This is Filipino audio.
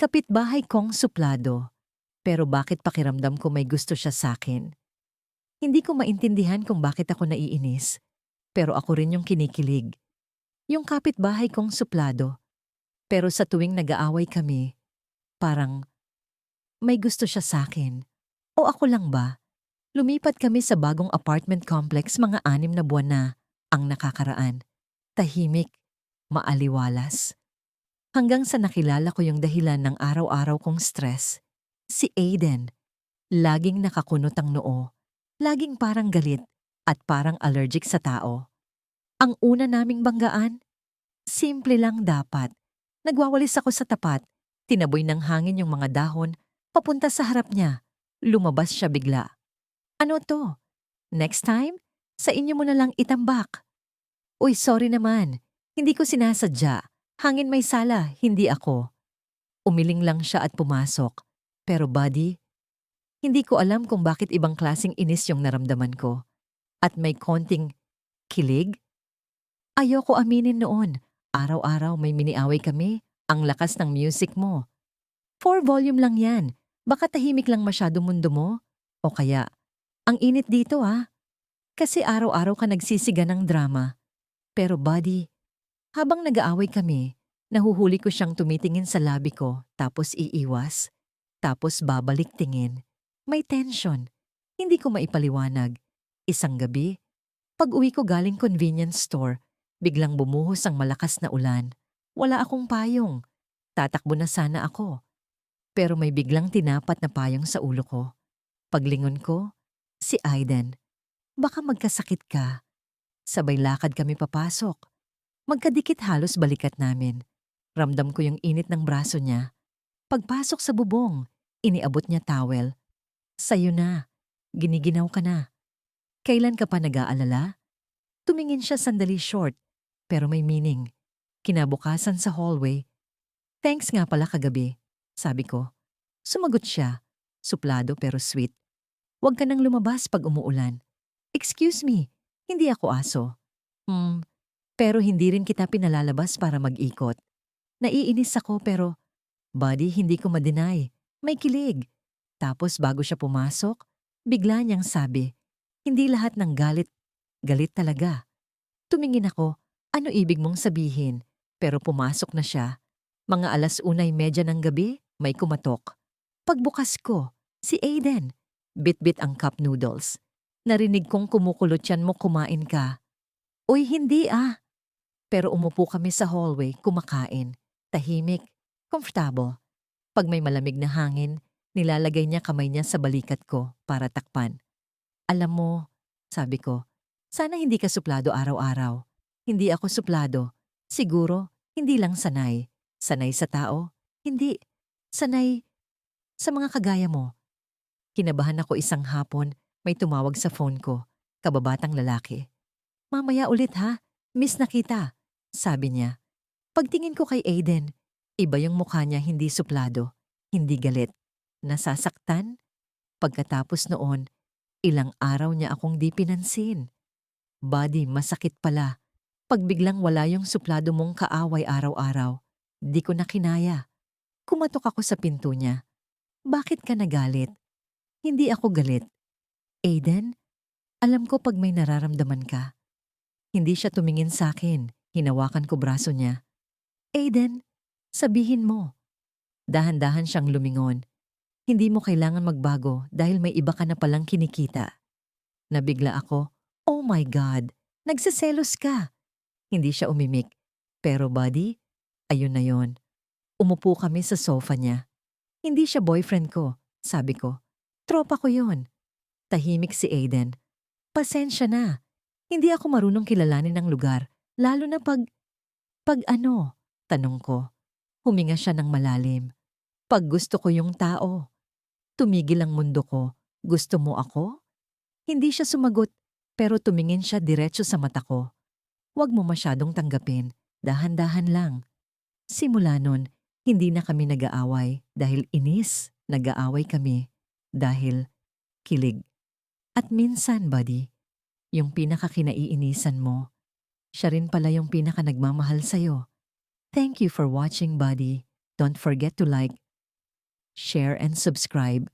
Kapitbahay kong suplado. Pero bakit pakiramdam ko may gusto siya sa akin? Hindi ko maintindihan kung bakit ako naiinis. Pero ako rin yung kinikilig. Yung kapitbahay kong suplado. Pero sa tuwing nag-aaway kami, parang may gusto siya sa akin. O ako lang ba? Lumipat kami sa bagong apartment complex mga anim na buwan na ang nakakaraan. Tahimik, maaliwalas. Hanggang sa nakilala ko yung dahilan ng araw-araw kong stress. Si Aiden. Laging nakakunot ang noo. Laging parang galit at parang allergic sa tao. Ang una naming banggaan, simple lang dapat. Nagwawalis ako sa tapat, tinaboy ng hangin yung mga dahon, papunta sa harap niya. Lumabas siya bigla. Ano to? Next time, sa inyo mo na lang itambak. Uy, sorry naman. Hindi ko sinasadya. Hangin may sala, hindi ako. Umiling lang siya at pumasok. Pero buddy, hindi ko alam kung bakit ibang klasing inis yung naramdaman ko. At may konting kilig. Ayoko aminin noon. Araw-araw may miniaway kami. Ang lakas ng music mo. Four volume lang yan. Baka tahimik lang masyado mundo mo. O kaya, ang init dito ah. Kasi araw-araw ka nagsisiga ng drama. Pero buddy, habang nag-aaway kami, nahuhuli ko siyang tumitingin sa labi ko tapos iiwas. Tapos babalik tingin. May tension. Hindi ko maipaliwanag. Isang gabi, pag uwi ko galing convenience store, biglang bumuhos ang malakas na ulan. Wala akong payong. Tatakbo na sana ako. Pero may biglang tinapat na payong sa ulo ko. Paglingon ko, si Aiden. Baka magkasakit ka. Sabay lakad kami papasok. Magkadikit halos balikat namin. Ramdam ko yung init ng braso niya. Pagpasok sa bubong, iniabot niya towel. Sa'yo na. Giniginaw ka na. Kailan ka pa nag-aalala? Tumingin siya sandali short, pero may meaning. Kinabukasan sa hallway. Thanks nga pala kagabi, sabi ko. Sumagot siya, suplado pero sweet. Huwag ka nang lumabas pag umuulan. Excuse me, hindi ako aso. Hmm, pero hindi rin kita pinalalabas para mag-ikot. Naiinis ako pero, buddy, hindi ko madeny. May kilig. Tapos bago siya pumasok, bigla niyang sabi, hindi lahat ng galit, galit talaga. Tumingin ako, ano ibig mong sabihin? Pero pumasok na siya. Mga alas unay medya ng gabi, may kumatok. Pagbukas ko, si Aiden. Bit-bit ang cup noodles. Narinig kong kumukulot yan mo kumain ka. Uy, hindi ah. Pero umupo kami sa hallway, kumakain. Tahimik, comfortable. Pag may malamig na hangin, nilalagay niya kamay niya sa balikat ko para takpan. Alam mo, sabi ko, sana hindi ka suplado araw-araw. Hindi ako suplado. Siguro, hindi lang sanay. Sanay sa tao? Hindi. Sanay sa mga kagaya mo. Kinabahan ako isang hapon, may tumawag sa phone ko. Kababatang lalaki. Mamaya ulit ha, miss na kita. Sabi niya. Pagtingin ko kay Aiden, iba yung mukha niya hindi suplado, hindi galit. Nasasaktan? Pagkatapos noon, ilang araw niya akong di pinansin. Body, masakit pala. Pag biglang wala yung suplado mong kaaway araw-araw, di ko na kinaya. Kumatok ako sa pinto niya. Bakit ka nagalit? Hindi ako galit. Aiden, alam ko pag may nararamdaman ka. Hindi siya tumingin sa akin. Hinawakan ko braso niya. Aiden, sabihin mo. Dahan-dahan siyang lumingon. Hindi mo kailangan magbago dahil may iba ka na palang kinikita. Nabigla ako. Oh my God, nagsiselos ka. Hindi siya umimik. Pero buddy, ayun na yon. Umupo kami sa sofa niya. Hindi siya boyfriend ko, sabi ko. Tropa ko yon. Tahimik si Aiden. Pasensya na. Hindi ako marunong kilalanin ng lugar Lalo na pag... Pag ano? Tanong ko. Huminga siya ng malalim. Pag gusto ko yung tao. Tumigil ang mundo ko. Gusto mo ako? Hindi siya sumagot, pero tumingin siya diretso sa mata ko. Huwag mo masyadong tanggapin. Dahan-dahan lang. Simula nun, hindi na kami nag-aaway dahil inis. Nag-aaway kami dahil kilig. At minsan, buddy, yung pinakakinaiinisan mo, siya rin pala yung pinaka nagmamahal sa'yo. Thank you for watching, buddy. Don't forget to like, share, and subscribe.